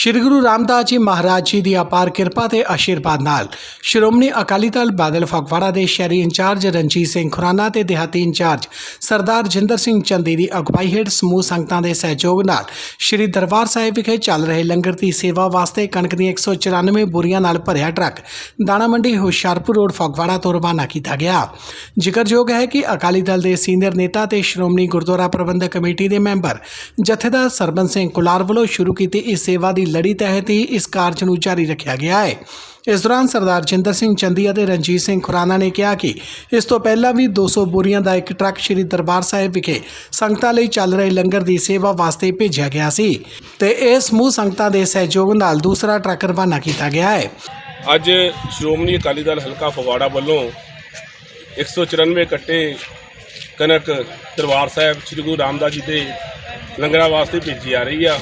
ਸ਼੍ਰੀ ਗੁਰੂ ਰਾਮਦਾਸ ਜੀ ਮਹਾਰਾਜ ਜੀ ਦੀ ਅਪਾਰ ਕਿਰਪਾ ਤੇ ਆਸ਼ੀਰਵਾਦ ਨਾਲ ਸ਼੍ਰੋਮਣੀ ਅਕਾਲੀ ਦਲ ਬਾਦਲ ਫਗਵਾੜਾ ਦੇ ਸ਼ਹਿਰੀ ਇੰਚਾਰਜ ਰਣਜੀਤ ਸਿੰਘ ਖੁਰਾਨਾ ਤੇ ਦਿਹਾਤੀ ਇੰਚਾਰਜ ਸਰਦਾਰ ਜਿੰਦਰ ਸਿੰਘ ਚੰਦੀ ਦੀ ਅਗਵਾਈ ਹੇਠ ਸਮੂਹ ਸੰਗਤਾਂ ਦੇ ਸਹਿਯੋਗ ਨਾਲ ਸ਼੍ਰੀ ਦਰਬਾਰ ਸਾਹਿਬ ਵਿਖੇ ਚੱਲ ਰਹੇ ਲੰਗਰ ਦੀ ਸੇਵਾ ਵਾਸਤੇ ਕਣਕ ਦੀਆਂ 194 ਬੋਰੀਆਂ ਨਾਲ ਭਰਿਆ ਟਰੱਕ ਦਾਣਾ ਮੰਡੀ ਹੁਸ਼ਿਆਰਪੁਰ ਰੋਡ ਫਗਵਾੜਾ ਤੋਂ ਰਵਾਨਾ ਕੀਤਾ ਗਿਆ। ਜ਼ਿਕਰਯੋਗ ਹੈ ਕਿ ਅਕਾਲੀ ਦਲ ਦੇ ਸੀਨੀਅਰ ਨੇਤਾ ਤੇ ਸ਼੍ਰੋਮਣੀ ਗੁਰਦੁਆਰਾ ਪ੍ਰਬੰਧਕ ਕਮੇਟੀ ਦੇ ਮੈਂਬਰ ਜਥੇਦਾਰ ਸਰਬਨ ਸਿੰਘ ਕੁਲਾਰ ਵੱਲੋਂ ਸ਼ੁਰੂ ਕੀਤੀ ਇਸ ਸੇਵਾ ਦੀ ਲੜੀ ਤਹਿਤ ਹੀ ਇਸ ਕਾਰਜ ਨੂੰ ਜਾਰੀ ਰੱਖਿਆ ਗਿਆ ਹੈ। ਇਸ ਦੌਰਾਨ ਸਰਦਾਰ ਜਿੰਦਰ ਸਿੰਘ ਚੰਦੀ ਅਤੇ ਰਣਜੀਤ ਸਿੰਘ ਖੁਰਾਨਾ ਨੇ ਕਿਹਾ ਕਿ ਇਸ ਤੋਂ ਪਹਿਲਾਂ ਵੀ 200 ਬੋਰੀਆਂ ਦਾ ਇੱਕ ਟਰੱਕ ਸ੍ਰੀ ਦਰਬਾਰ ਸਾਹਿਬ ਵਿਖੇ ਸੰਗਤਾਂ ਲਈ ਚੱਲ ਰਹੇ ਲੰਗਰ ਦੀ ਸੇਵਾ ਵਾਸਤੇ ਭੇਜਿਆ ਗਿਆ ਸੀ ਤੇ ਇਹ ਸਮੂਹ ਸੰਗਤਾਂ ਦੇ ਸਹਿਯੋਗ ਨਾਲ ਦੂਸਰਾ ਟਰੱਕ ਰਵਾਨਾ ਕੀਤਾ ਗਿਆ ਹੈ। ਅੱਜ ਸ਼੍ਰੋਮਣੀ ਅਕਾਲੀ ਦਲ ਹਲਕਾ ਫਗਵਾੜਾ ਵੱਲੋਂ 194 ਕੱਟੇ ਕਣਕ ਦਰਬਾਰ ਸਾਹਿਬ ਸ੍ਰੀ ਗੁਰੂ ਰਾਮਦਾਸ ਜੀ ਦੇ ਲੰਗਰਾਂ ਵਾਸਤੇ ਭੇਜੀ ਆ ਰਹੀ ਆ।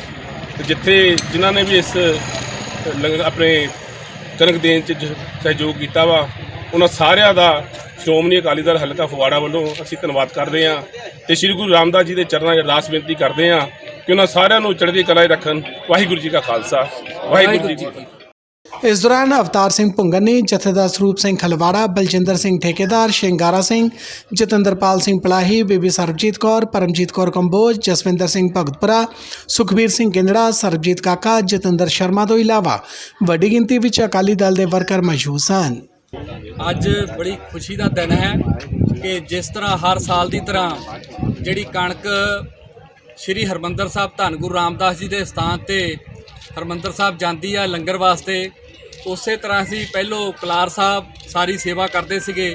ਜਿੱਥੇ ਜਿਨ੍ਹਾਂ ਨੇ ਵੀ ਇਸ ਲੰਗਰ ਆਪਣੇ ਕਣਕ ਦੇਣ ਚ ਜ- ਸਹਿਯੋਗ ਕੀਤਾ ਵਾ ਉਹਨਾਂ ਸਾਰਿਆਂ ਦਾ ਸ਼੍ਰੋਮਣੀ ਅਕਾਲੀ ਦਲ ਹਲਕਾ ਫਗਵਾੜਾ ਵੱਲੋਂ ਅਸੀਂ ਧੰਨਵਾਦ ਕਰਦੇ ਹਾਂ ਤੇ ਸ੍ਰੀ ਗੁਰੂ ਰਾਮਦਾਸ ਜੀ ਦੇ ਚਰਨਾਂ 'ਚ ਅਰਦਾਸ ਬੇਨਤੀ ਕਰਦੇ ਹਾਂ ਕਿ ਉਹਨਾਂ ਸਾਰਿਆਂ ਨੂੰ ਚੜ੍ਹਦੀ ਕਲਾ 'ਚ ਰੱਖਣ। ਵਾਹਿਗੁਰੂ ਜੀ ਕਾ ਖਾਲਸਾ। ਵਾਹਿਗੁਰੂ ਜੀ ਕੀ ਫਤਿਹ। ਇਸ ਦੌਰਾਨ ਅਵਤਾਰ ਸਿੰਘ ਭੁੰਗਨੀ ਜਥੇਦਾਰ ਸਰੂਪ ਸਿੰਘ ਖਲਵਾੜਾ, ਬਲਜਿੰਦਰ ਸਿੰਘ ਠੇਕੇਦਾਰ, ਸ਼ਿੰਗਾਰਾ ਸਿੰਘ, ਜਤਿੰਦਰਪਾਲ ਸਿੰਘ ਪਲਾਹੀ, ਬੀਬੀ ਸਰਬਜੀਤ ਕੌਰ, ਪਰਮਜੀਤ ਕੌਰ ਕੰਬੋਜ, ਜਸਵਿੰਦਰ ਸਿੰਘ ਭਗਤਪੁਰਾ, ਸੁਖਬੀਰ ਸਿੰਘ ਗਿੰਦੜਾ, ਸਰਬਜੀਤ ਕਾਕਾ, ਜਤਿੰਦਰ ਸ਼ਰਮਾ ਤੋਂ ਇਲਾਵਾ ਵੱਡੀ ਗਿਣਤੀ ਵਿੱਚ ਅਕਾਲੀ ਦਲ ਦੇ ਵਰਕਰ ਮੌਜੂਦ ਸਨ। ਅੱਜ ਬੜੀ ਖੁਸ਼ੀ ਦਾ ਦਿਨ ਹੈ ਕਿ ਜਿਸ ਤਰ੍ਹਾਂ ਹਰ ਸਾਲ ਦੀ ਤਰ੍ਹਾਂ ਜਿਹੜੀ ਕਣਕ ਸ੍ਰੀ ਹਰਮੰਦਰ ਸਾਹਿਬ ਧੰਨ ਗੁਰੂ ਰਾਮਦਾਸ ਜੀ ਦੇ ਸਥਾਨ ਤੇ ਹਰਮੰਦਰ ਸਾਹਿਬ ਜਾਂਦੀ ਆ ਲੰਗਰ ਵਾਸਤੇ। ਉਸੇ ਤਰ੍ਹਾਂ ਅਸੀਂ ਪਹਿਲੋਂ ਕਲਾਰ ਸਾਹਿਬ ਸਾਰੀ ਸੇਵਾ ਕਰਦੇ ਸੀਗੇ।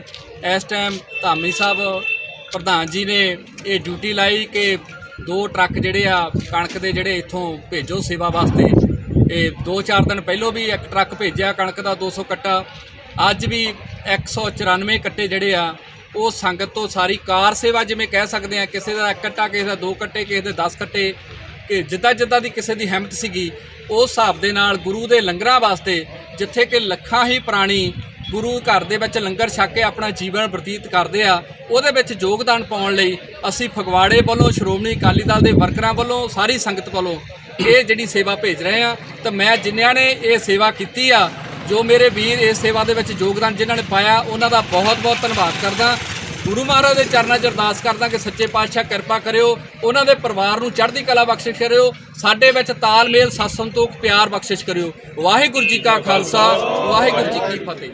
ਇਸ ਟਾਈਮ ਧਾਮੀ ਸਾਹਿਬ ਪ੍ਰਧਾਨ ਜੀ ਨੇ ਇਹ ਡਿਊਟੀ ਲਾਈ ਕਿ ਦੋ ਟਰੱਕ ਜਿਹੜੇ ਆ ਕਣਕ ਦੇ ਜਿਹੜੇ ਇੱਥੋਂ ਭੇਜੋ ਸੇਵਾ ਵਾਸਤੇ। ਇਹ 2-4 ਦਿਨ ਪਹਿਲੋਂ ਵੀ ਇੱਕ ਟਰੱਕ ਭੇਜਿਆ ਕਣਕ ਦਾ 200 ਕੱਟਾ। ਅੱਜ ਵੀ 194 ਕੱਟੇ ਜਿਹੜੇ ਆ, ਉਹ ਸੰਗਤ ਤੋਂ ਸਾਰੀ ਕਾਰ ਸੇਵਾ ਜਿਵੇਂ ਕਹਿ ਸਕਦੇ ਆ, ਕਿਸੇ ਦਾ ਇੱਕ ਕੱਟਾ, ਕਿਸੇ ਦਾ ਦੋ ਕੱਟੇ, ਕਿਸੇ ਦੇ 10 ਕੱਟੇ। ਕਿ ਜਿੱਦਾਂ ਜਿੱਦਾਂ ਦੀ ਕਿਸੇ ਦੀ ਹਿੰਮਤ ਸੀਗੀ ਉਸ ਹਿਸਾਬ ਦੇ ਨਾਲ ਗੁਰੂ ਦੇ ਲੰਗਰਾਂ ਵਾਸਤੇ ਜਿੱਥੇ ਕਿ ਲੱਖਾਂ ਹੀ ਪ੍ਰਾਣੀ ਗੁਰੂ ਘਰ ਦੇ ਵਿੱਚ ਲੰਗਰ ਛੱਕ ਕੇ ਆਪਣਾ ਜੀਵਨ ਬਤੀਤ ਕਰਦੇ ਆ, ਉਹਦੇ ਵਿੱਚ ਯੋਗਦਾਨ ਪਾਉਣ ਲਈ ਅਸੀਂ ਫਗਵਾੜੇ ਵੱਲੋਂ, ਸ਼੍ਰੋਮਣੀ ਅਕਾਲੀ ਦਲ ਦੇ ਵਰਕਰਾਂ ਵੱਲੋਂ, ਸਾਰੀ ਸੰਗਤ ਵੱਲੋਂ ਇਹ ਜਿਹੜੀ ਸੇਵਾ ਭੇਜ ਰਹੇ ਆ। ਤਾਂ ਮੈਂ ਜਿਨ੍ਹਾਂ ਨੇ ਇਹ ਸੇਵਾ ਕੀਤੀ ਆ, ਜੋ ਮੇਰੇ ਵੀਰ ਇਸ ਸੇਵਾ ਦੇ ਵਿੱਚ ਯੋਗਦਾਨ ਜਿਨ੍ਹਾਂ ਨੇ ਪਾਇਆ, ਉਹਨਾਂ ਦਾ ਬਹੁਤ ਬਹੁਤ ਧੰਨਵਾਦ ਕਰਦਾ। ਗੁਰੂ ਮਹਾਰਾਜ ਦੇ ਚਰਨਾਂ 'ਚ ਅਰਦਾਸ ਕਰਦਾ ਕਿ ਸੱਚੇ ਪਾਤਸ਼ਾਹ ਕਿਰਪਾ ਕਰਿਓ, ਉਹਨਾਂ ਦੇ ਪਰਿਵਾਰ ਨੂੰ ਚੜ੍ਹਦੀ ਕਲਾ ਬਖਸ਼ਿਸ਼ ਕਰਿਓ, ਸਾਡੇ ਵਿੱਚ ਤਾਲਮੇਲ ਸਤ ਸੰਤੋਖ ਪਿਆਰ ਬਖਸ਼ਿਸ਼ ਕਰਿਓ। ਵਾਹਿਗੁਰੂ ਜੀ ਕਾ ਖਾਲਸਾ, ਵਾਹਿਗੁਰੂ ਜੀ ਕੀ ਫਤਿਹ।